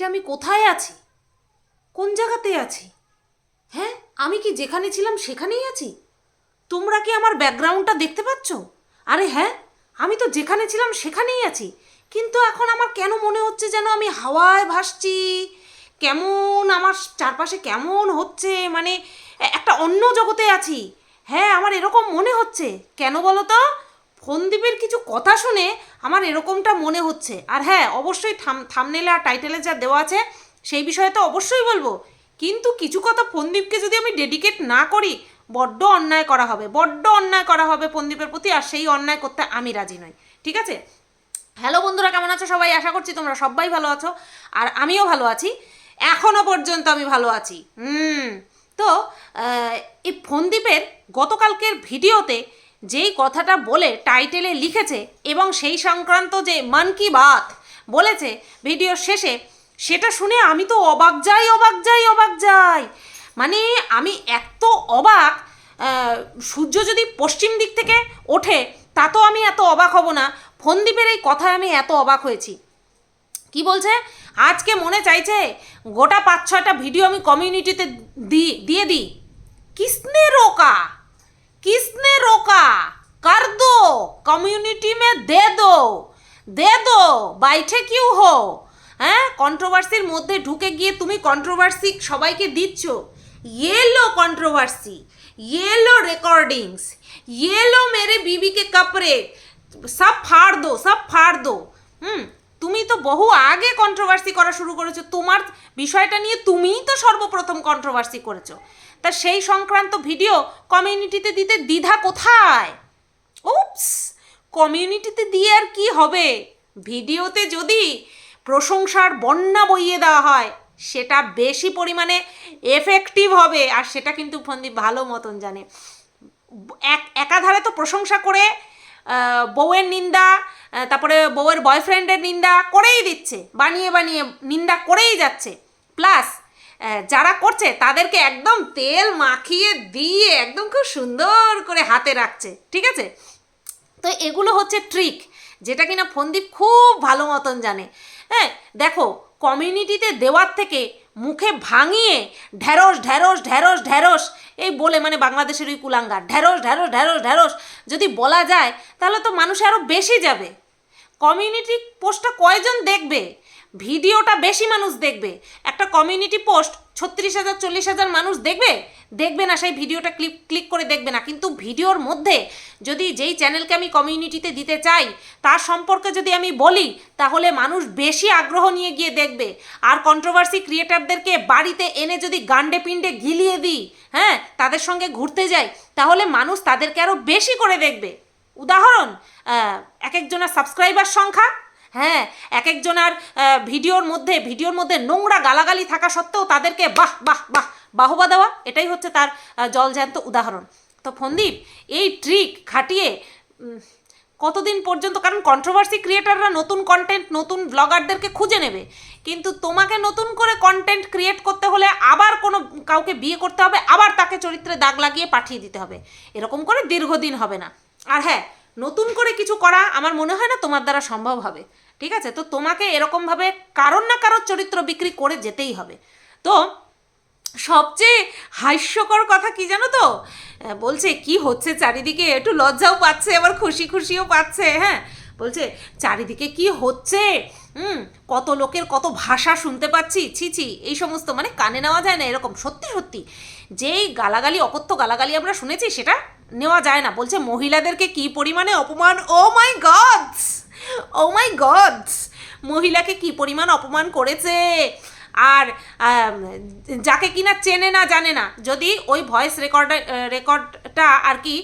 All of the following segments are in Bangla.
এটা আমি কোথায় আছি? কোন জায়গাতে আছি? হ্যাঁ আমি কি যেখানে ছিলাম সেখানেই আছি? তোমরা কি আমার ব্যাকগ্রাউন্ডটা দেখতে পাচ্ছ? আরে হ্যাঁ আমি তো যেখানে ছিলাম সেখানেই আছি। কিন্তু এখন আমার কেন মনে হচ্ছে যেন আমি হাওয়ায় ভাসছি? কেমন আমার চারপাশে কেমন হচ্ছে? মানে একটা অন্য জগতে আছি। হ্যাঁ আমার এরকম মনে হচ্ছে। কেন বলো তো? ফোনদ্বীপের কিছু কথা শুনে আমার এরকমটা মনে হচ্ছে। আর হ্যাঁ অবশ্যই থাম থামনেলে আর টাইটেলে যা দেওয়া আছে, সেই বিষয়ে তো অবশ্যই বলব। কিন্তু কিছু কথা ফোনদ্বীপকে যদি আমি ডেডিকেট না করি, বড্ড অন্যায় করা হবে, বড্ড অন্যায় করা হবে ফোনদ্বীপের প্রতি, আর সেই অন্যায় করতে আমি রাজি নই। ঠিক আছে? হ্যালো বন্ধুরা, কেমন আছো সবাই? আশা করছি তোমরা সবাই ভালো আছো, আর আমিও ভালো আছি। এখনও পর্যন্ত আমি ভালো আছি। হুম। তো এই ফোনদ্বীপের গতকালকের ভিডিওতে যেই কথাটা বলে টাইটেলে লিখেছে এবং সেই সংক্রান্ত যে মন কি বাত বলেছে ভিডিও শেষে, সেটা শুনে আমি তো অবাক যাই অবাক যাই অবাক যাই। মানে আমি এত অবাক সূর্য যদি পশ্চিম দিক থেকে ওঠে, তা তো আমি এত অবাক হব না। ফন্দীপের এই কথায় আমি এত অবাক হয়েছি। কি বলছে? আজকে মনে চাইছে, গোটা পাঁচ ছয়টা ভিডিও আমি কমিউনিটিতে দিয়ে দিই। কৃষ্ণের রোকা? किसने रोका कर दो कम्युनिटी में दे दो दे दो বাইঠে কিউ হো হ্যাঁ কন্ট্রোভার্সির মধ্যে ঢুকে গিয়ে তুমি কন্ট্রোভার্সি সবাইকে দিচ্ছ ये लो कंट्रोवर्सी ये लो रिकॉर्डिंग्स ये लो मेरे बीबी के कपड़े সব ফাড় দো সব ফাড় দো হুম তুমি তো বহু আগে কন্ট্রোভার্সি করা শুরু করেছো তোমার বিষয়টা নিয়ে তুমিই তো সর্বপ্রথম কন্ট্রোভার্সি করেছো তা সেই সংক্রান্ত ভিডিও কমিউনিটিতে দিতে দ্বিধা কোথায়? উপস কমিউনিটিতে দিয়ে আর কি হবে? ভিডিওতে যদি প্রশংসার বন্যা বইয়ে দেওয়া হয়, সেটা বেশি পরিমাণে এফেক্টিভ হবে। আর সেটা কিন্তু ফন্দীপ ভালো মতন জানে। এক, একাধারে তো প্রশংসা করে বউয়ের নিন্দা তারপরে বউয়ের বয়ফ্রেন্ডের নিন্দা করেই দিচ্ছে। বানিয়ে বানিয়ে নিন্দা করেই যাচ্ছে। প্লাস যারা করছে, তাদেরকে একদম তেল মাখিয়ে দিয়ে একদম খুব সুন্দর করে হাতে রাখছে, ঠিক আছে? তো এগুলো হচ্ছে ট্রিক যেটা কিনা ফন্দীপ খুব ভালো মতন জানে। হ্যাঁ দেখো কমিউনিটিতে দেওয়ার থেকে মুখে ভাঙিয়ে ঢ্যাঁড়স ঢ্যাঁড়স ঢ্যাঁড়স ঢ্যাঁড়স এই বলে মানে বাংলাদেশের ওই কুলাঙ্গার ঢ্যাঁড়স ঢ্যাঁড়স ঢ্যাঁড়স ঢ্যাঁড়স যদি বলা যায়, তাহলে তো মানুষ আরও বেশি যাবে। কমিউনিটি পোস্টটা কয়জন দেখবে? ভিডিওটা বেশি মানুষ দেখবে। একটা কমিউনিটি পোস্ট ছত্রিশ হাজার, চল্লিশ হাজার মানুষ দেখবে? দেখবে না, সেই ভিডিওটা ক্লিক ক্লিক করে দেখবে না। কিন্তু ভিডিওর মধ্যে যদি যেই চ্যানেলকে আমি কমিউনিটিতে দিতে চাই, তার সম্পর্কে যদি আমি বলি, তাহলে মানুষ বেশি আগ্রহ নিয়ে গিয়ে দেখবে। আর কন্ট্রোভার্সি ক্রিয়েটারদেরকে বাড়িতে এনে যদি গান্ডে পিণ্ডে গিলিয়ে দিই হ্যাঁ তাদের সঙ্গে ঘুরতে যাই, তাহলে মানুষ তাদেরকে আরও বেশি করে দেখবে। উদাহরণ এক একজনের সাবস্ক্রাইবার সংখ্যা হ্যাঁ এক একজনের ভিডিওর মধ্যে ভিডিওর মধ্যে নোংরা গালাগালি থাকা সত্ত্বেও তাদেরকে বাহ বাহ বাহ, বাহবা দেওয়া, এটাই হচ্ছে তার জলজ্যান্ত উদাহরণ। তো ফন্দীপ, এই ট্রিক খাটিয়ে কতদিন পর্যন্ত, কারণ কন্ট্রোভার্সি ক্রিয়েটাররা নতুন কন্টেন্ট নতুন ব্লগারদেরকে খুঁজে নেবে। কিন্তু তোমাকে নতুন করে কন্টেন্ট ক্রিয়েট করতে হলে আবার কোনো কাউকে বিয়ে করতে হবে, আবার তাকে চরিত্রে দাগ লাগিয়ে পাঠিয়ে দিতে হবে। এরকম করে দীর্ঘদিন হবে না। আর হ্যাঁ নতুন করে কিছু করা আমার মনে হয় না তোমার দ্বারা সম্ভব হবে। ঠিক আছে? তো তোমাকে এরকমভাবে কারোর না কারোর চরিত্র বিক্রি করে যেতেই হবে। তো সবচেয়ে হাস্যকর কথা কি জানো তো? বলছে, কি হচ্ছে চারিদিকে? একটু লজ্জাও পাচ্ছে, আবার খুশি খুশিও পাচ্ছে। হ্যাঁ? বলছে, চারিদিকে কি হচ্ছে? হুম, কত লোকের কত ভাষা শুনতে পাচ্ছি? ছি ছি, এই সমস্ত মানে কানে নেওয়া যায় না এরকম। সত্যি সত্যি। যেই গালাগালি, অকথ্য গালাগালি আমরা শুনেছি, সেটা নেওয়া যায় না। বলছে, মহিলাদেরকে কি পরিমাণে অপমান? ও মাই গডস ও মাই গডস মহিলাকে কি পরিমাণ অপমান করেছে? আর যাকে কিনা চেনে না, জানে না। যদি ওই ভয়েস রেকর্ড রেকর্ডটা আর কি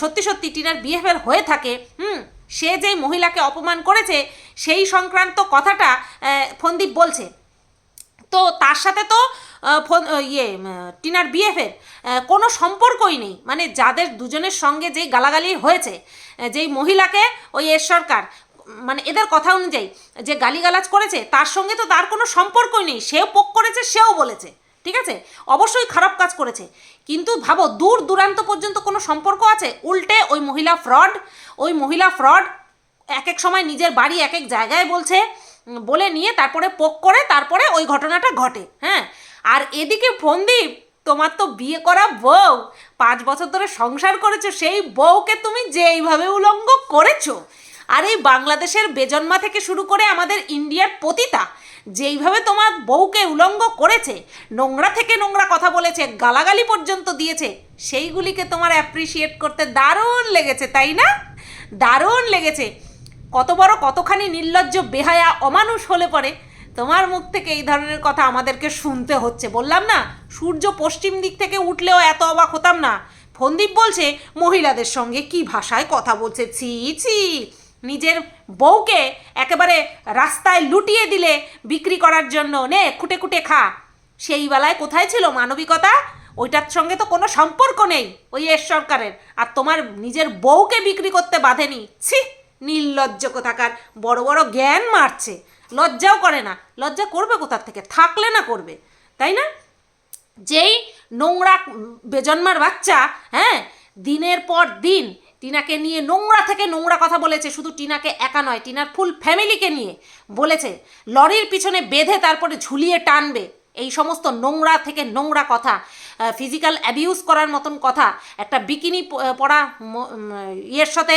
সত্যি সত্যি টিনার বিহেভিয়ার হয়ে থাকে, হুম, সে যেই মহিলাকে অপমান করেছে, সেই সংক্রান্ত কথাটা ফন্দীপ বলছে। তো তার সাথে তো ফোন ইয়ে টিনার বিএফের কোনো সম্পর্কই নেই। মানে যাদের দুজনের সঙ্গে যেই গালাগালি হয়েছে যেই মহিলাকে ওই এস সরকার মানে এদের কথা অনুযায়ী যে গালিগালাজ করেছে, তার সঙ্গে তো তার কোনো সম্পর্কই নেই। সেও পোক করেছে, সেও বলেছে। ঠিক আছে? অবশ্যই খারাপ কাজ করেছে। কিন্তু ভাবো, দূর দূরান্ত পর্যন্ত কোনো সম্পর্ক আছে? উল্টে ওই মহিলা ফ্রড, ওই মহিলা ফ্রড এক এক সময় নিজের বাড়ি এক এক জায়গায় বলছে, বলে নিয়ে তারপরে পোক করে, তারপরে ওই ঘটনাটা ঘটে। হ্যাঁ? আর এদিকে ফন্দীপ তোমার তো বিয়ে করা বউ। পাঁচ বছর ধরে সংসার করেছ, সেই বউকে তুমি যেইভাবে উলঙ্গ করেছ আর এই বাংলাদেশের বেজন্মা থেকে শুরু করে আমাদের ইন্ডিয়ার পতিতা, যেইভাবে তোমার বউকে উলঙ্গ করেছে, নোংরা থেকে নোংরা কথা বলেছে, গালাগালি পর্যন্ত দিয়েছে, সেইগুলিকে তোমার অ্যাপ্রিসিয়েট করতে দারুণ লেগেছে, তাই না? দারুণ লেগেছে। কত বড়, কতখানি নির্লজ্জ, বেহায়া, অমানুষ হলে পরে তোমার মুখ থেকে এই ধরনের কথা আমাদেরকে শুনতে হচ্ছে। বললাম না, সূর্য পশ্চিম দিক থেকে উঠলেও এত অবাক হতাম না। ফন্দীপ বলছে, মহিলাদের সঙ্গে কি ভাষায় কথা বলছে? ছি ছি। নিজের বউকে একেবারে রাস্তায় লুটিয়ে দিলে বিক্রি করার জন্য, নে, খুঁটে খুঁটে খা। সেই বেলায় কোথায় ছিল মানবিকতা? ওইটার সঙ্গে তো কোনো সম্পর্ক নেই, ওই এর সরকারের। আর তোমার নিজের বউকে বিক্রি করতে বাঁধেনি, ছি, নির্লজ্জ কোথাকার, বড় বড় জ্ঞান মারছে। লজ্জাও করে না, লজ্জা করবে কোথার থেকে? থাকলে না করবে, তাই না? যেই নোংরা বেজন্মার বাচ্চা হ্যাঁ দিনের পর দিন টিনাকে নিয়ে নোংরা থেকে নোংরা কথা বলেছে, শুধু টিনাকে একা নয়, টিনার ফুল ফ্যামিলিকে নিয়ে বলেছে, লরির পিছনে বেঁধে তারপরে ঝুলিয়ে টানবে, এই সমস্ত নোংরা থেকে নোংরা কথা ফিজিক্যাল অ্যাবিউজ করার মতন কথা, একটা বিকিনি পরা ইয়ের সাথে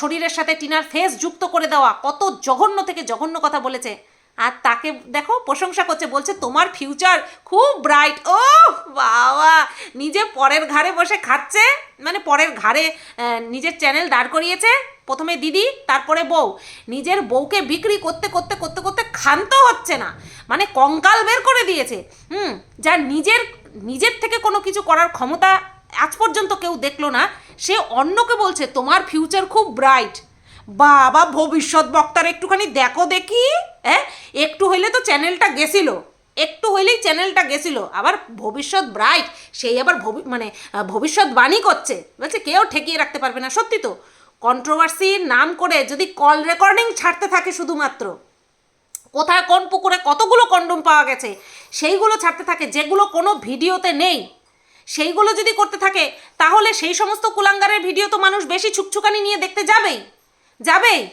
শরীরের সাথে টিনার ফেস যুক্ত করে দেওয়া, কত জঘন্য থেকে জঘন্য কথা বলেছে। আর তাকে, দেখো, প্রশংসা করছে, বলছে, তোমার ফিউচার খুব ব্রাইট ও বাবা! নিজে পরের ঘাড়ে বসে খাচ্ছে মানে পরের ঘাড়ে নিজের চ্যানেল দাঁড় করিয়েছে। প্রথমে দিদি, তারপরে বউ। নিজের বউকে বিক্রি করতে করতে করতে করতে ক্ষান্ত হচ্ছে না। মানে কঙ্কাল বের করে দিয়েছে। হুম যার নিজের নিজের থেকে কোনো কিছু করার ক্ষমতা আজ পর্যন্ত কেউ দেখল না। সে অন্যকে বলছে, তোমার ফিউচার খুব ব্রাইট বাবা, ভবিষ্যৎ বক্তার একটুখানি দেখো দেখি। হ্যাঁ? একটু হইলে তো চ্যানেলটা গেছিল। একটু হইলেই চ্যানেলটা গেছিল। আবার ভবিষ্যৎ ব্রাইট সেই আবার ভবি- মানে ভবিষ্যৎবাণী করছে। বলছে, কেউ ঠেকিয়ে রাখতে পারবে না। সত্যি তো। কন্ট্রোভার্সির নাম করে যদি কল রেকর্ডিং ছাড়তে থাকে শুধুমাত্র, কোথায় কোন পুকুরে কতগুলো কন্ডম পাওয়া গেছে, সেইগুলো ছাড়তে থাকে, যেগুলো কোনো ভিডিওতে নেই, সেইগুলো যদি করতে থাকে, তাহলে সেই সমস্ত কুলাঙ্গারের ভিডিও তো মানুষ বেশি ছুকছুকানি নিয়ে দেখতে যাবেই। যাবেই।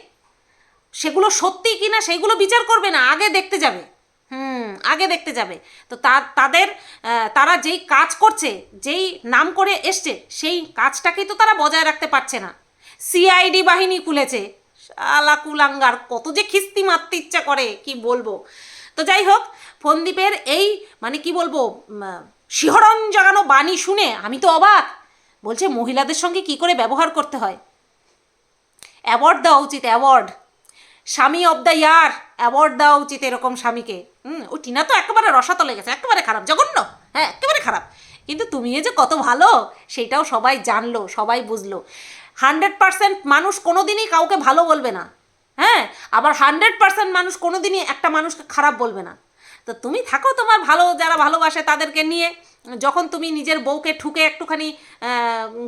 সেগুলো সত্যি কি না সেইগুলো বিচার করবে না, আগে দেখতে যাবে। হুম, আগে দেখতে যাবে। তো তাদের তারা যেই কাজ করছে, যেই নাম করে এসছে, সেই কাজটাকেই তো তারা বজায় রাখতে পারছে না। সিআইডি বাহিনী খুলেছে। শালা কুলাঙ্গার, কত যে খিস্তি মারতে ইচ্ছা করে, কি বলব। তো যাই হোক, ফন্দীপের এই মানে কি বলব শিহরণ জাগানো বাণী শুনে আমি তো অবাক। বলছে, মহিলাদের সঙ্গে কি করে ব্যবহার করতে হয়? অ্যাওয়ার্ড দেওয়া উচিত, অ্যাওয়ার্ড। স্বামী অব দ্য ইয়ার অ্যাওয়ার্ড দেওয়া উচিত এরকম স্বামীকে। হুম, ও টিনা তো একেবারে রসাতলে গেছে, একেবারে খারাপ, জঘন্য। হ্যাঁ একেবারে খারাপ। কিন্তু তুমি এ যে কত ভালো, সেটাও সবাই জানলো, সবাই বুঝলো। হান্ড্রেড পার্সেন্ট মানুষ কোনোদিনই কাউকে ভালো বলবে না। হ্যাঁ আবার হান্ড্রেড পার্সেন্ট মানুষ কোনোদিনই একটা মানুষকে খারাপ বলবে না। তো তুমি থাকো তোমার ভালো, যারা ভালোবাসে তাদেরকে নিয়ে। যখন তুমি নিজের বউকে ঠুকে একটুখানি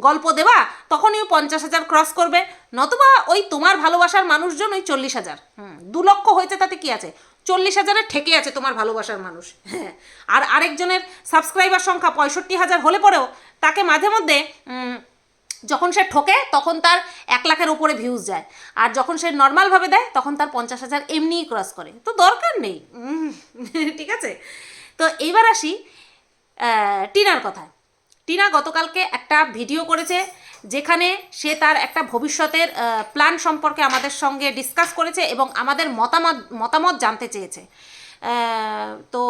গল্প দেবা, তখনই পঞ্চাশ হাজার ক্রস করবে। নতুবা ওই তোমার ভালোবাসার মানুষজন ওই চল্লিশ হাজার। হুম, দু লক্ষ হয়েছে তাতে কি আছে? চল্লিশ হাজারের ঠেকে আছে তোমার ভালোবাসার মানুষ। হ্যাঁ আর আরেকজনের সাবস্ক্রাইবার সংখ্যা পঁয়ষট্টি হাজার হলে পরেও তাকে মাঝে মধ্যে যখন সে ঠোকে, তখন তার এক লাখের উপরে ভিউজ যায়। আর যখন সে নর্মালভাবে দেয়, তখন তার পঞ্চাশ হাজার এমনিই ক্রস করে। তো দরকার নেই। ঠিক আছে? তো এইবার আসি টিনার কথায়। টিনা গতকালকে একটা ভিডিও করেছে, যেখানে সে তার একটা ভবিষ্যতের প্ল্যান সম্পর্কে আমাদের সঙ্গে ডিসকাস করেছে এবং আমাদের মতামত মতামত জানতে চেয়েছে। তো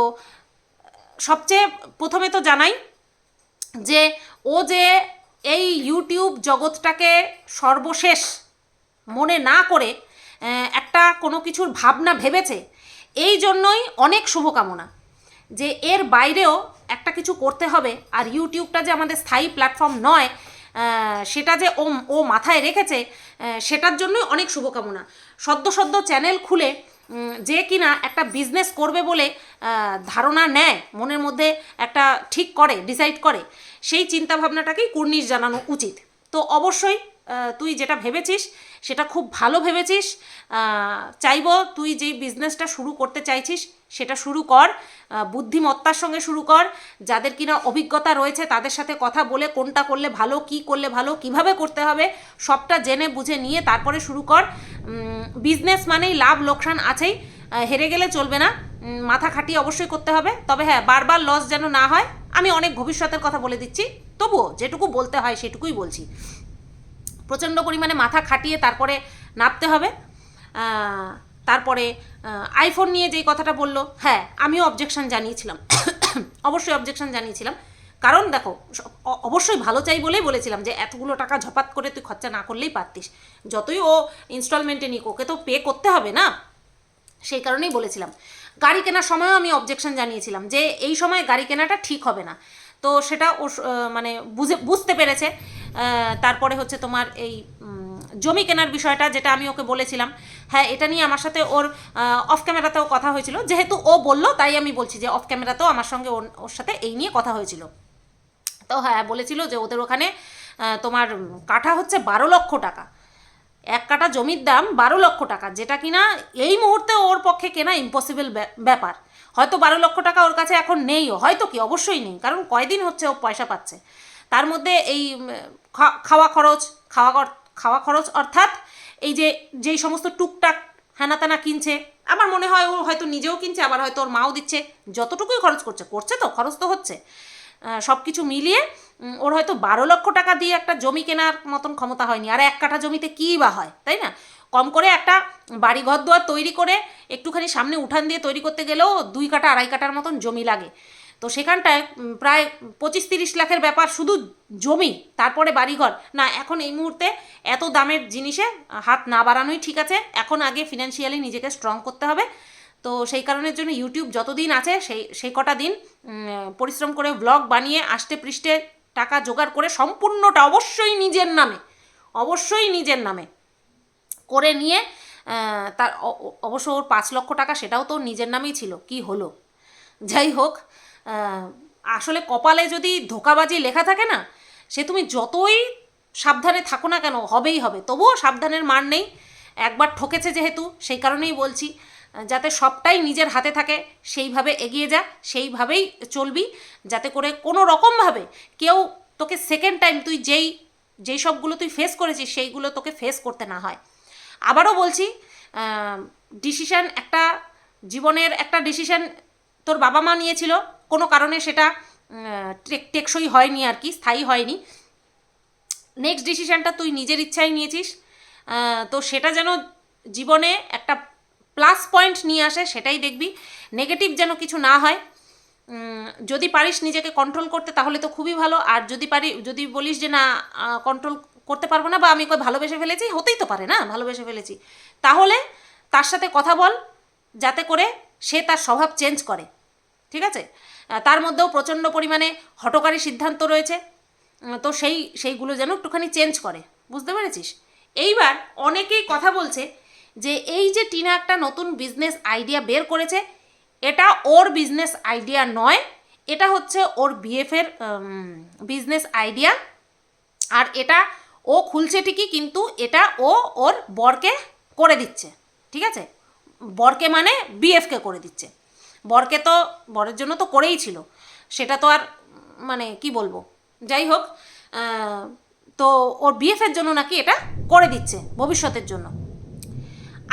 সবচেয়ে প্রথমে তো জানাই যে ও যে এই ইউটিউব জগৎটাকে সর্বশেষ মনে না করে একটা কোনো কিছুর ভাবনা ভেবেছে, এই জন্যই অনেক শুভকামনা যে এর বাইরেও একটা কিছু করতে হবে। আর ইউটিউবটা যে আমাদের স্থায়ী প্ল্যাটফর্ম নয় সেটা যে ও ও মাথায় রেখেছে সেটার জন্যই অনেক শুভকামনা। সদ্য সদ্য চ্যানেল খুলে যে কিনা একটা বিজনেস করবে বলে ধারণা নেয়, মনের মধ্যে একটা ঠিক করে ডিসাইড করে। সেই চিন্তাভাবনাটাকেই কুর্নিশ জানানো উচিত। তো অবশ্যই তুই যেটা ভেবেছিস, সেটা খুব ভালো ভেবেছিস। চাইব তুই যেই বিজনেসটা শুরু করতে চাইছিস, সেটা শুরু কর। বুদ্ধিমত্তার সঙ্গে শুরু কর। যাদের কিনা অভিজ্ঞতা রয়েছে, তাদের সাথে কথা বলে কোনটা করলে ভালো, কি করলে ভালো, কীভাবে করতে হবে, সবটা জেনে বুঝে নিয়ে তারপরে শুরু কর। বিজনেস মানেই লাভ, লোকসান আছেই। হেরে গেলে চলবে না। মাথা খাটিয়ে অবশ্যই করতে হবে। তবে হ্যাঁ বারবার লস যেন না হয় আমি অনেক ভবিষ্যতের কথা বলে দিচ্ছি। তবুও যেটুকু বলতে হয় সেটুকুই বলছি। প্রচণ্ড পরিমাণে মাথা খাটিয়ে তারপরে নামতে হবে। তারপরে আইফোন নিয়ে যেই কথাটা বলল হ্যাঁ আমিও অবজেকশন জানিয়েছিলাম। অবশ্যই অবজেকশন জানিয়েছিলাম। কারণ দেখো অবশ্যই ভালো চাই বলেই বলেছিলাম যে এতগুলো টাকা ঝপাত করে তুই খরচা না করলেই পারতিস। যতই ও ইনস্টলমেন্টে নিক, ওকে তো পে করতে হবে না? সেই কারণেই বলেছিলাম। গাড়ি কেনার সময়ও আমি অবজেকশন জানিয়েছিলাম যে এই সময় গাড়ি কেনাটা ঠিক হবে না। তো সেটা ও মানে বুঝে বুঝতে পেরেছে। তারপরে হচ্ছে তোমার এই জমি কেনার বিষয়টা যেটা আমি ওকে বলেছিলাম। হ্যাঁ এটা নিয়ে আমার সাথে ওর অফ ক্যামেরাতেও কথা হয়েছিল। যেহেতু ও বলল, তাই আমি বলছি যে অফ ক্যামেরাতেও আমার সঙ্গে ওর সাথে এই নিয়ে কথা হয়েছিল। তো হ্যাঁ বলেছিল যে ওদের ওখানে তোমার কাঠা হচ্ছে বারো লক্ষ টাকা। এক কাটা জমির দাম বারো লক্ষ টাকা, যেটা কিনা এই মুহূর্তে ওর পক্ষে কেনা ইম্পসিবল ব্যাপার। হয়তো বারো লক্ষ টাকা ওর কাছে এখন নেইও, হয়তো কি? অবশ্যই নেই, কারণ কয়দিন হচ্ছে ও পয়সা পাচ্ছে। তার মধ্যে এই খাওয়া খরচ, খাওয়া খাওয়া খরচ, অর্থাৎ এই যে, যেই সমস্ত টুকটাক হ্যানা ত্যানা কিনছে, আমার মনে হয় ও হয়তো নিজেও কিনছে, আবার হয়তো ওর মাও দিচ্ছে, যতটুকুই খরচ করছে করছে তো, খরচ তো হচ্ছে। সব কিছু মিলিয়ে ওর হয়তো বারো লক্ষ টাকা দিয়ে একটা জমি কেনার মতন ক্ষমতা হয়নি। আর এক কাঠা জমিতে কী বা হয়, তাই না? কম করে একটা বাড়ি ঘর দুয়ার তৈরি করে একটুখানি সামনে উঠান দিয়ে তৈরি করতে গেলেও দুই কাঠা, আড়াই কাঠার মতন জমি লাগে। তো সেখানটায় প্রায় পঁচিশ তিরিশ লাখের ব্যাপার শুধু জমি, তারপরে বাড়িঘর। না, এখন এই মুহূর্তে এত দামের জিনিসে হাত না বাড়ানোই ঠিক আছে। এখন আগে ফিনান্সিয়ালি নিজেকে স্ট্রং করতে হবে। তো সেই কারণের জন্য ইউটিউব যতদিন আছে, সেই সেই কটা দিন পরিশ্রম করে ব্লগ বানিয়ে, আষ্টে পৃষ্ঠে টাকা জোগাড় করে সম্পূর্ণটা অবশ্যই নিজের নামে, অবশ্যই নিজের নামে করে নিয়ে তার অবশ্য ওর পাঁচ লক্ষ টাকা সেটাও তো নিজের নামেই ছিল, কি হলো? যাই হোক আসলে কপালে যদি ধোকাবাজি লেখা থাকে না, সে তুমি যতই সাবধানে থাকো না কেন, হবেই হবে, তবুও সাবধানের মার নেই। একবার ঠকেছে যেহেতু, সেই কারণেই বলছি যাতে সবটাই নিজের হাতে থাকে, সেইভাবে এগিয়ে যা, সেইভাবেই চলবি, যাতে করে কোনো রকমভাবে কেউ তোকে সেকেন্ড টাইম তুই যেই যেই সবগুলো তুই ফেস করেছিস, সেইগুলো তোকে ফেস করতে না হয়। আবারও বলছি ডিসিশান একটা, জীবনের একটা ডিসিশান তোর বাবা মা নিয়েছিল, কোনো কারণে সেটা টেক- টেকসই হয়নি আর কি, স্থায়ী হয়নি। নেক্সট ডিসিশানটা তুই নিজের ইচ্ছায় নিয়েছিস তো সেটা যেন জীবনে একটা প্লাস পয়েন্ট নিয়ে আসে, সেটাই দেখবি। নেগেটিভ যেন কিছু না হয় যদি পারিস নিজেকে কন্ট্রোল করতে তাহলে তো খুবই ভালো। আর যদি পারি, যদি বলিস যে না কন্ট্রোল করতে পারব না বা আমি কই ভালোবেসে ফেলেছি, হতেই তো পারে না, ভালোবেসে ফেলেছি। তাহলে তার সাথে কথা বল, যাতে করে সে তার স্বভাব চেঞ্জ করে। ঠিক আছে? তার মধ্যেও প্রচণ্ড পরিমাণে হটকারী সিদ্ধান্ত রয়েছে। তো সেই, সেইগুলো যেন একটুখানি চেঞ্জ করে। বুঝতে পেরেছিস? এইবার অনেকেই কথা বলছে যে এই যে টিনা একটা নতুন বিজনেস আইডিয়া বের করেছে, এটা ওর বিজনেস আইডিয়া নয়, এটা হচ্ছে ওর বিএফের বিজনেস আইডিয়া আর এটা ও খুলছে ঠিকই, কিন্তু এটা ও ওর বরকে করে দিচ্ছে, ঠিক আছে? বরকে মানে বিএফকে করে দিচ্ছে। বরকে তো, বরের জন্য তো করেই ছিল। সেটা তো আর মানে কি বলব? যাই হোক তো ওর বিএফের জন্য নাকি এটা করে দিচ্ছে, ভবিষ্যতের জন্য।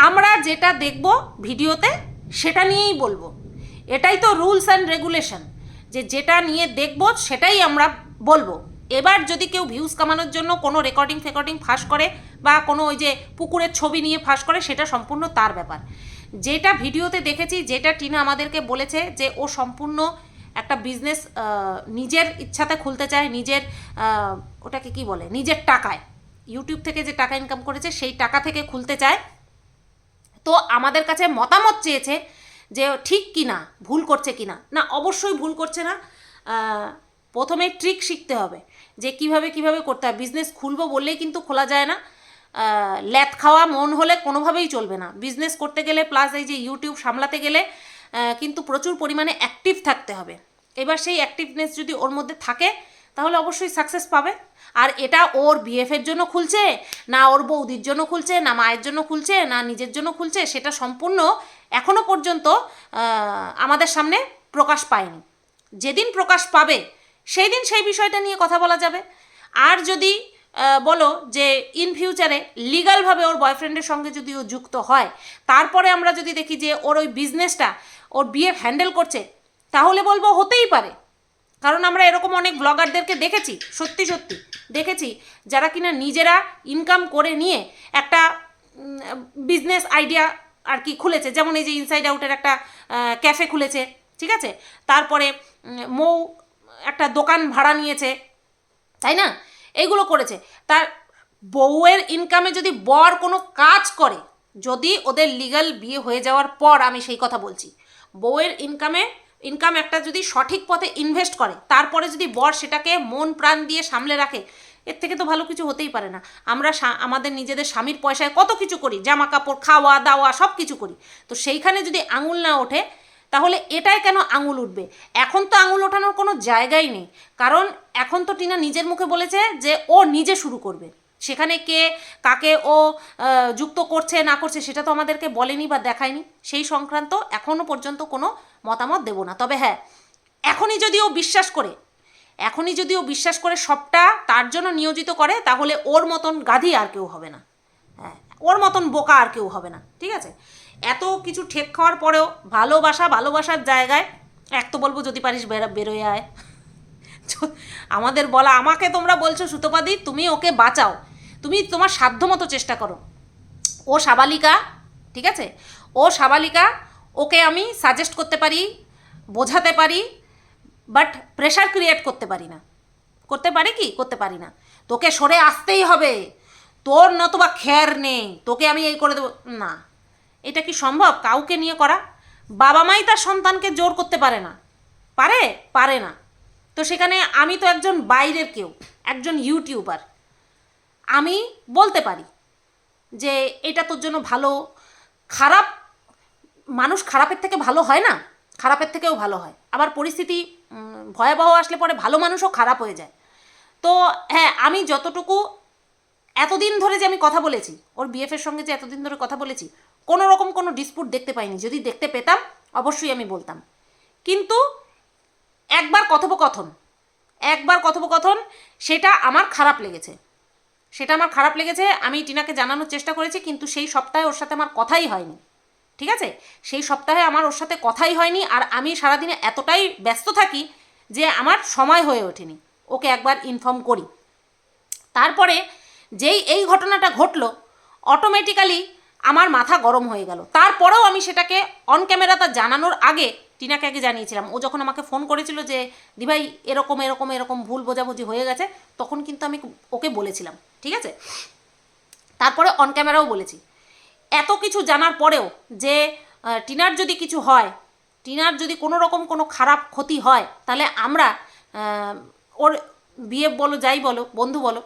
আমরা যেটা দেখব ভিডিওতে, সেটা নিয়েই বলব। এটাই তো রুলস অ্যান্ড রেগুলেশন, যে যেটা নিয়ে দেখব, সেটাই আমরা বলব। এবার যদি কেউ ভিউজ কামানোর জন্য কোনো রেকর্ডিং, ফেকর্ডিং ফাঁস করে বা কোনো ওই যে পুকুরের ছবি নিয়ে ফাঁস করে, সেটা সম্পূর্ণ তার ব্যাপার। যেটা ভিডিওতে দেখেছি, যেটা টিনা আমাদেরকে বলেছে যে ও সম্পূর্ণ একটা বিজনেস নিজের ইচ্ছাতে খুলতে চায়, নিজের ওটাকে কি বলে, নিজের টাকায়। ইউটিউব থেকে যে টাকা ইনকাম করেছে, সেই টাকা থেকে খুলতে চায়। তো আমাদের কাছে মতামত চেয়েছে যে ঠিক কি না ভুল করছে কি না না অবশ্যই ভুল করছে না। প্রথমে ট্রিক শিখতে হবে যে কীভাবে কীভাবে করতে হয়। বিজনেস খুলবো বললেই কিন্তু খোলা যায় না। ল্যাথ খাওয়া, মন হলে কোনোভাবেই চলবে না। বিজনেস করতে গেলে প্লাস এই যে ইউটিউব সামলাতে গেলে কিন্তু প্রচুর পরিমাণে অ্যাক্টিভ থাকতে হবে। এবার সেই অ্যাক্টিভনেস যদি ওর মধ্যে থাকে তাহলে অবশ্যই সাকসেস পাবে। আর এটা ওর বিএফের জন্য খুলছে, না ওর বৌদির জন্য খুলছে, না মায়ের জন্য খুলছে, না নিজের জন্য খুলছে, সেটা সম্পূর্ণ এখনও পর্যন্ত আমাদের সামনে প্রকাশ পায়নি। যেদিন প্রকাশ পাবে সেই দিন সেই বিষয়টা নিয়ে কথা বলা যাবে। আর যদি বলো যে ইন ফিউচারে লিগালভাবে ওর বয়ফ্রেন্ডের সঙ্গে যদি ও যুক্ত হয়, তারপরে আমরা যদি দেখি যে ওর ওই বিজনেসটা ওর বিয়ে হ্যান্ডেল করছে, তাহলে বলব হতেই পারে। কারণ আমরা এরকম অনেক ব্লগারদেরকে দেখেছি, সত্যি সত্যি দেখেছি, যারা কিনা নিজেরা ইনকাম করে নিয়ে একটা বিজনেস আইডিয়া আর কি খুলেছে। যেমন এই যে ইনসাইড আউটের একটা ক্যাফে খুলেছে, ঠিক আছে? তারপরে মৌ একটা দোকান ভাড়া নিয়েছে, তাই না? এইগুলো করেছে। তার বউয়ের ইনকামে যদি বর কোনো কাজ করে, যদি ওদের লিগ্যাল বিয়ে হয়ে যাওয়ার পর আমি সেই কথা বলছি। বউয়ের ইনকামে ইনকাম একটা যদি সঠিক পথে ইনভেস্ট করে, তারপরে যদি বর সেটাকে মন প্রাণ দিয়ে সামলে রাখে, এর থেকে তো ভালো কিছু হতেই পারে না। আমরা আমাদের নিজেদের স্বামীর পয়সায় কত কিছু করি জামা কাপড় খাওয়া দাওয়া সব কিছু করি। তো সেইখানে যদি আঙুল না ওঠে, তাহলে এটাই কেন আঙুল উঠবে? এখন তো আঙুল ওঠানোর কোনো জায়গাই নেই। কারণ এখন তো টিনা নিজের মুখে বলেছে যে ও নিজে শুরু করবে। সেখানে কে কাকে ও যুক্ত করছে, না করছে, সেটা তো আমাদেরকে বলেনি বা দেখায়নি। সেই সংক্রান্ত এখনও পর্যন্ত কোনো মতামত দেব না। তবে হ্যাঁ এখনই যদি ও বিশ্বাস করে, এখনই যদি ও বিশ্বাস করে সবটা তার জন্য নিয়োজিত করে, তাহলে ওর মতন গাধি আর কেউ হবে না। হ্যাঁ ওর মতন বোকা আর কেউ হবে না। ঠিক আছে? এত কিছু ঠেক খাওয়ার পরেও ভালোবাসা ভালোবাসার জায়গায়, এক তো বলব যদি পারিস বেরো, বেরোয় আয়। আমাদের বলা, আমাকে তোমরা বলছো সুতোপাদি, তুমি ওকে বাঁচাও। তুমি তোমার সাধ্যমতো চেষ্টা করো। ও সাবালিকা, ঠিক আছে? ও সাবালিকা, ওকে আমি সাজেস্ট করতে পারি, বোঝাতে পারি বাট প্রেশার ক্রিয়েট করতে পারি না। করতে পারি কি? করতে পারি না। তোকে সরে আসতেই হবে। তোর নতুবা খের নেই। তোকে আমি এই করে দেবো। না। এটা কি সম্ভব? কাউকে নিয়ে করা। বাবা মাই তার সন্তানকে জোর করতে পারে না। পারে? পারে না। তো সেখানে আমি তো একজন বাইরের কেউ, একজন ইউটিউবার আমি বলতে পারি যে এটা তোর জন্য ভালো। খারাপ মানুষ খারাপের থেকে ভালো হয় না, খারাপের থেকেও ভালো হয়। আবার পরিস্থিতি ভয়াবহ আসলে পরে ভালো মানুষও খারাপ হয়ে যায়। তো হ্যাঁ আমি যতটুকু এতদিন ধরে যে আমি কথা বলেছি, ওর বিএফের সঙ্গে যে এতদিন ধরে কথা বলেছি, কোনো রকম কোনো ডিসপুট দেখতে পাইনি। যদি দেখতে পেতাম, অবশ্যই আমি বলতাম। কিন্তু একবার কথোপকথন একবার কথোপকথন, সেটা আমার খারাপ লেগেছে। সেটা আমার খারাপ লেগেছে, আমি টিনাকে জানানোর চেষ্টা করেছি, কিন্তু সেই সপ্তাহে ওর সাথে আমার কথাই হয়নি। ঠিক আছে? সেই সপ্তাহে আমার ওর সাথে কথাই হয়নি, আর আমি সারাদিনে এতটাই ব্যস্ত থাকি যে আমার সময় হয়ে ওঠেনি। ওকে একবার ইনফর্ম করি। তারপরে যেই এই ঘটনাটা ঘটলো অটোমেটিক্যালি আমার মাথা গরম হয়ে গেল। তারপরেও আমি সেটাকে অন ক্যামেরা ক্যামেরাটা জানানোর আগে টিনাকে আগে জানিয়েছিলাম। ও যখন আমাকে ফোন করেছিল যে, দিভাই, এরকম এরকম এরকম ভুল বোঝাবুঝি হয়ে গেছে, তখন কিন্তু আমি ওকে বলেছিলাম। ঠিক আছে? তারপরে অন ক্যামেরাও বলেছি। এত কিছু জানার পরেও যে টিনার যদি কিছু হয়, টিনার যদি কোনো রকম কোনো খারাপ ক্ষতি হয়, তাহলে আমরা ওর বিয়ে বলো, যাই বলো, বন্ধু বলো,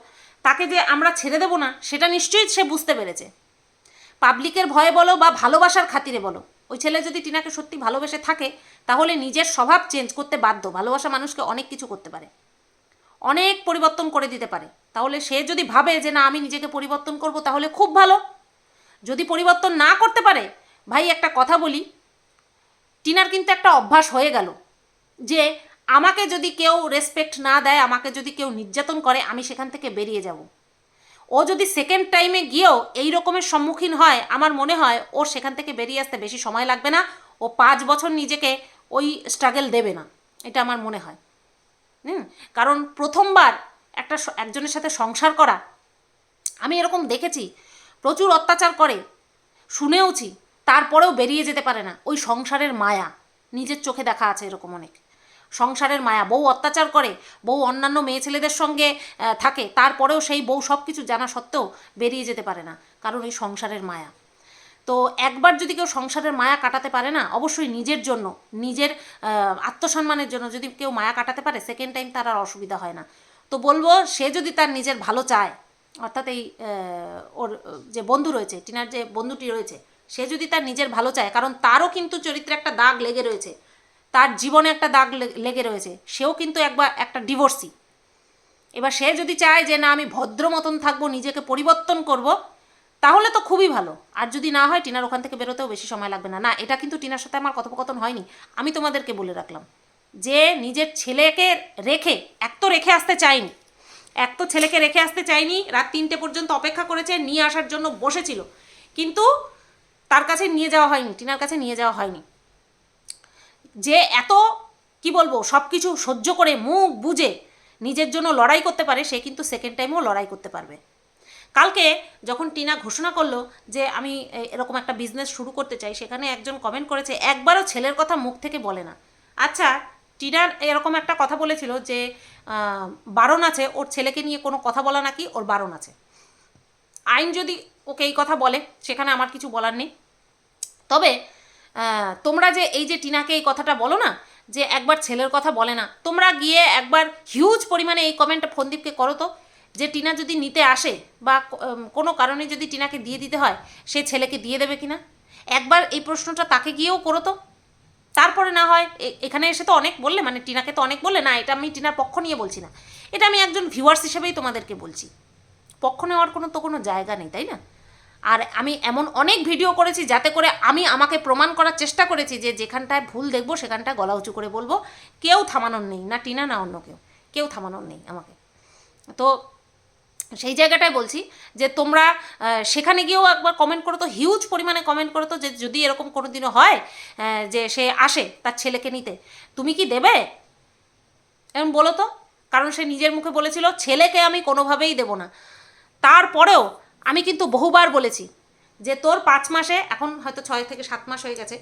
তাকে যে আমরা ছেড়ে দেবো না, সেটা নিশ্চয়ই সে বুঝতে পেরেছে। পাবলিকের ভয়ে বলো বা ভালোবাসার খাতিরে বলো, ওই ছেলে যদি টিনাকে সত্যি ভালোবেসে থাকে, তাহলে নিজের স্বভাব চেঞ্জ করতে বাধ্য। ভালোবাসা মানুষকে অনেক কিছু করতে পারে। অনেক পরিবর্তন করে দিতে পারে। তাহলে সে যদি ভাবে যে না, আমি নিজেকে পরিবর্তন করব, তাহলে খুব ভালো। যদি পরিবর্তন না করতে পারে, ভাই একটা কথা বলি, টিনার কিন্তু একটা অভ্যাস হয়ে গেল যে আমাকে যদি কেউ রেসপেক্ট না দেয়, আমাকে যদি কেউ নির্যাতন করে, আমি সেখান থেকে বেরিয়ে যাব। ও যদি সেকেন্ড টাইমে গিয়েও এই রকমের সম্মুখীন হয়, আমার মনে হয় ওর সেখান থেকে বেরিয়ে আসতে বেশি সময় লাগবে না। ও পাঁচ বছর নিজেকে ওই স্ট্রাগল দেবে না। এটা আমার মনে হয়। হুম? কারণ প্রথমবার একটা একজনের সাথে সংসার করা, আমি এরকম দেখেছি, প্রচুর অত্যাচার করে, শুনেওছি, তারপরেও বেরিয়ে যেতে পারে না। ওই সংসারের মায়া, নিজের চোখে দেখা আছে এরকম অনেক। সংসারের মায়া, বউ অত্যাচার করে, বউ অন্যান্য মেয়ে ছেলেদের সঙ্গে থাকে, তারপরেও সেই বউ সব কিছু জানা সত্ত্বেও বেরিয়ে যেতে পারে না, কারণ ওই সংসারের মায়া। তো একবার যদি কেউ সংসারের মায়া কাটাতে পারে না, অবশ্যই নিজের জন্য, নিজের আত্মসম্মানের জন্য যদি কেউ মায়া কাটাতে পারে সেকেন্ড টাইম তার আর অসুবিধা হয় না। তো বলব, সে যদি তার নিজের ভালো চায়, অর্থাৎ এই ওর যে বন্ধু রয়েছে, টিনার যে বন্ধুটি রয়েছে, সে যদি তার নিজের ভালো চায়, কারণ তারও কিন্তু চরিত্রে একটা দাগ লেগে রয়েছে, তার জীবনে একটা দাগ লেগে রয়েছে, সেও কিন্তু একবার একটা ডিভোর্সি এবার সে যদি চায় যে, না, আমি ভদ্র মতন থাকব, নিজেকে পরিবর্তন করব, তাহলে তো খুবই ভালো। আর যদি না হয়, টিনার ওখান থেকে বেরোতেও বেশি সময় লাগবে না। না, এটা কিন্তু টিনার সাথে আমার কথোপকথন হয়নি। আমি তোমাদেরকে বলে রাখলাম। যে নিজের ছেলেকে রেখে, এক তো রেখে আসতে চাইনি এক তো ছেলেকে রেখে আসতে চায়নি, রাত তিনটে পর্যন্ত অপেক্ষা করেছে, নিয়ে আসার জন্য বসেছিল। কিন্তু তার কাছে নিয়ে যাওয়া হয়নি, টিনার কাছে নিয়ে যাওয়া হয়নি। যে এত, কি বলব সব কিছু সহ্য করে মুখ বুঝে নিজের জন্য লড়াই করতে পারে, সে কিন্তু সেকেন্ড টাইমও লড়াই করতে পারবে। কালকে যখন টিনা ঘোষণা করল যে আমি এরকম একটা বিজনেস শুরু করতে চাই, সেখানে একজন কমেন্ট করেছে, একবারও ছেলের কথা মুখ থেকে বলে না। আচ্ছা টিনার এরকম একটা কথা বলেছিল যে বারণ আছে, ওর ছেলেকে নিয়ে কোনো কথা বলা নাকি ওর বারণ আছে। আইন যদি ওকে এই কথা বলে, সেখানে আমার কিছু বলার নেই। তবে তোমরা যে এই যে টিনাকে এই কথাটা বলো না, যে একবার ছেলের কথা বলে না, তোমরা গিয়ে একবার হিউজ পরিমাণে এই কমেন্টটা ফন্দীপকে করো তো, যে টিনা যদি নিতে আসে বা কোনো কারণে যদি টিনাকে দিয়ে দিতে হয়, সে ছেলেকে দিয়ে দেবে কিনা? একবার এই প্রশ্নটা তাকে গিয়েও করো তো। তারপরে না হয় এখানে এসে তো অনেক বললে মানে টিনাকে তো অনেক বললে, না, এটা আমি টিনার পক্ষ নিয়ে বলছি না। এটা আমি একজন ভিউয়ার্স হিসেবেই তোমাদেরকে বলছি। পক্ষ নেওয়ার কোনো তো কোনো জায়গা নেই, তাই না? আর আমি এমন অনেক ভিডিও করেছি যাতে করে আমি আমাকে প্রমাণ করার চেষ্টা করেছি যে যেখানটায় ভুল দেখব সেখানটায় গলা উঁচু করে বলব, কেউ থামানোর নেই, না টিনা, না অন্য কেউ। কেউ থামানোর নেই আমাকে। তো সেই জায়গাটায় বলছি যে তোমরা সেখানে গিয়েও একবার কমেন্ট করো তো হিউজ পরিমাণে কমেন্ট করো তো, যে যদি এরকম কোনো দিনও হয় যে সে আসে তার ছেলেকে নিতে, তুমি কি দেবে? এমন বলো তো, কারণ সে নিজের মুখে বলেছিল, ছেলেকে আমি কোনোভাবেই দেব না। তারপরেও আমি কিন্তু বহুবার বলেছি যে তোর পাঁচ মাসে, এখন হয়তো ছয় থেকে সাত মাস হয়ে গেছে,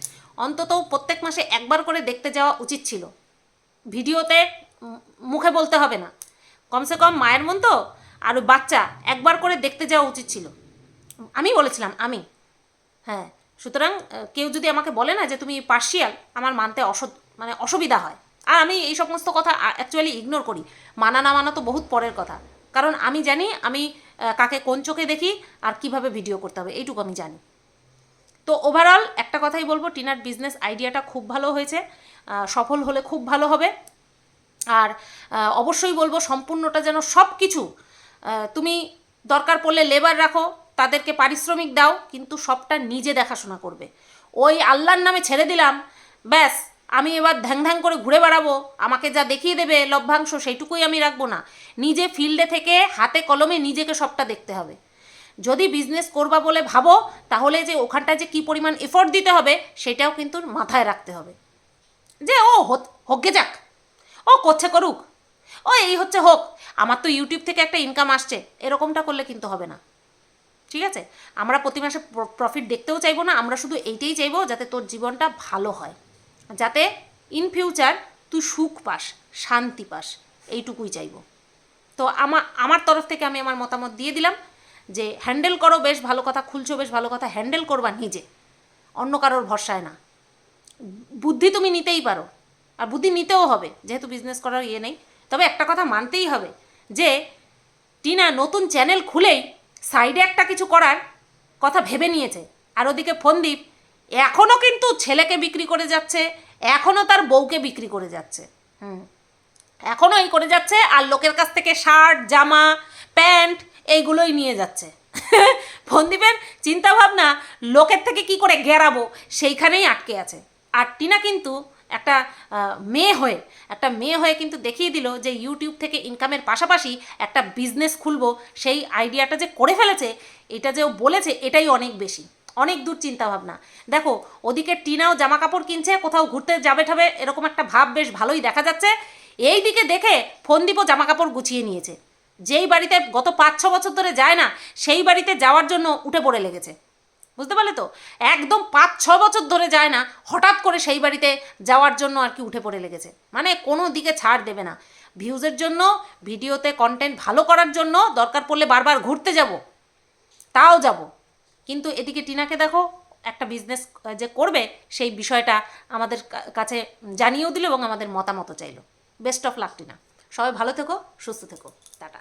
অন্তত প্রত্যেক মাসে একবার করে দেখতে যাওয়া উচিত ছিল। ভিডিওতে মুখে বলতে হবে না। কমসে কম মায়ের মন তো আর বাচ্চা একবার করে দেখতে যাওয়া উচিত ছিল। আমি বলেছিলাম, আমি। হ্যাঁ সুতরাং কেউ যদি আমাকে বলে না যে তুমি পার্শিয়াল আমার মানতে অস মানে অসুবিধা হয়। আর আমি এই সমস্ত কথা অ্যাকচুয়ালি ইগনোর করি। মানা না মানা তো বহুত পরের কথা। কারণ আমি জানি, আমি কাকে কোন চোখে দেখি আর কীভাবে ভিডিও করতে হবে, এইটুকু আমি জানি। তো ওভারঅল একটা কথাই বলব, টিনার বিজনেস আইডিয়াটা খুব ভালো হয়েছে। সফল হলে খুব ভালো হবে। আর অবশ্যই বলব, সম্পূর্ণটা যেন সব কিছু তুমি দরকার পড়লে লেবার রাখো, তাদেরকে পারিশ্রমিক দাও, কিন্তু সবটা নিজে দেখাশোনা করবে। ওই আল্লাহর নামে ছেড়ে দিলাম, ব্যাস, আমি এবার ধ্যাং ধ্যাং করে ঘুরে বেড়াবো, আমাকে যা দেখিয়ে দেবে লভ্যাংশ সেইটুকুই আমি রাখব না। নিজে ফিল্ডে থেকে হাতে কলমে নিজেকে সবটা দেখতে হবে। যদি বিজনেস করবা বলে ভাবো, তাহলে যে ওখানটায় যে কী পরিমাণ এফোর্ট দিতে হবে, সেটাও কিন্তু মাথায় রাখতে হবে। যে ও হোক যাক। ও করছে করুক। ও এই হচ্ছে হোক। আমার তো ইউটিউব থেকে একটা ইনকাম আসছে, এরকমটা করলে কিন্তু হবে না। ঠিক আছে? আমরা প্রতি মাসে প্রফিট দেখতেও চাইব না, আমরা শুধু এইটাই চাইব যাতে তোর জীবনটা ভালো হয়। যাতে ইন ফিউচার তুই সুখ পাস, শান্তি পাস, এইটুকুই চাইব। তো আমার আমার তরফ থেকে আমি আমার মতামত দিয়ে দিলাম যে হ্যান্ডেল করো বেশ ভালো কথা, খুলছো বেশ ভালো কথা হ্যান্ডেল করবা নিজে। অন্য কারোর ভরসায় না। বুদ্ধি তুমি নিতেই পারো। আর বুদ্ধি নিতেও হবে, যেহেতু বিজনেস করার ইয়ে নেই। তবে একটা কথা মানতেই হবে যে, টিনা নতুন চ্যানেল খুলেই সাইডে একটা কিছু করার কথা ভেবে নিয়েছে। আর ওদিকে ফন্দীপ এখনও কিন্তু ছেলেকে বিক্রি করে যাচ্ছে এখনও তার বউকে বিক্রি করে যাচ্ছে। হুম। এখনও এই করে যাচ্ছে আর লোকের কাছ থেকে শার্ট, জামা, প্যান্ট এইগুলোই নিয়ে যাচ্ছে। ফন্দীপের চিন্তাভাবনা, লোকের থেকে কি করে গেরাবো, সেইখানেই আটকে আছে। আর টিনা কিন্তু একটা মেয়ে হয়ে, একটা মেয়ে হয়ে কিন্তু দেখিয়ে দিল যে ইউটিউব থেকে ইনকামের পাশাপাশি একটা বিজনেস খুলবো, সেই আইডিয়াটা যে করে ফেলেছে, এটা যে ও বলেছে, এটাই অনেক বেশি। অনেক দূর চিন্তা ভাবনা দেখো, ওদিকে টিনাও জামা কাপড় কিনছে, কোথাও ঘুরতে যাবে ঠাবে, এরকম একটা ভাব বেশ ভালোই দেখা যাচ্ছে। এই দিকে দেখে ফন্দীপও জামা কাপড় গুছিয়ে নিয়েছে। যেই বাড়িতে গত পাঁচ ছ বছর ধরে যায় না, সেই বাড়িতে যাওয়ার জন্য উঠে পড়ে লেগেছে। বুঝতে পারলে তো? একদম পাঁচ ছ বছর ধরে যায় না, হঠাৎ করে সেই বাড়িতে যাওয়ার জন্য আর কি উঠে পড়ে লেগেছে। মানে কোনো দিকে ছাড় দেবে না। ভিউজের জন্য, ভিডিওতে কন্টেন্ট ভালো করার জন্য দরকার পড়লে বারবার ঘুরতে যাব। তাও যাব। কিন্তু এদিকে টিনাকে দেখো, একটা বিজনেস যে করবে, সেই বিষয়টা আমাদের কাছে জানিয়েও দিল এবং আমাদের মতামত চাইলো। Best of luck Tina. সবাই ভালো থেকো, সুস্থ থেকো। টাটা।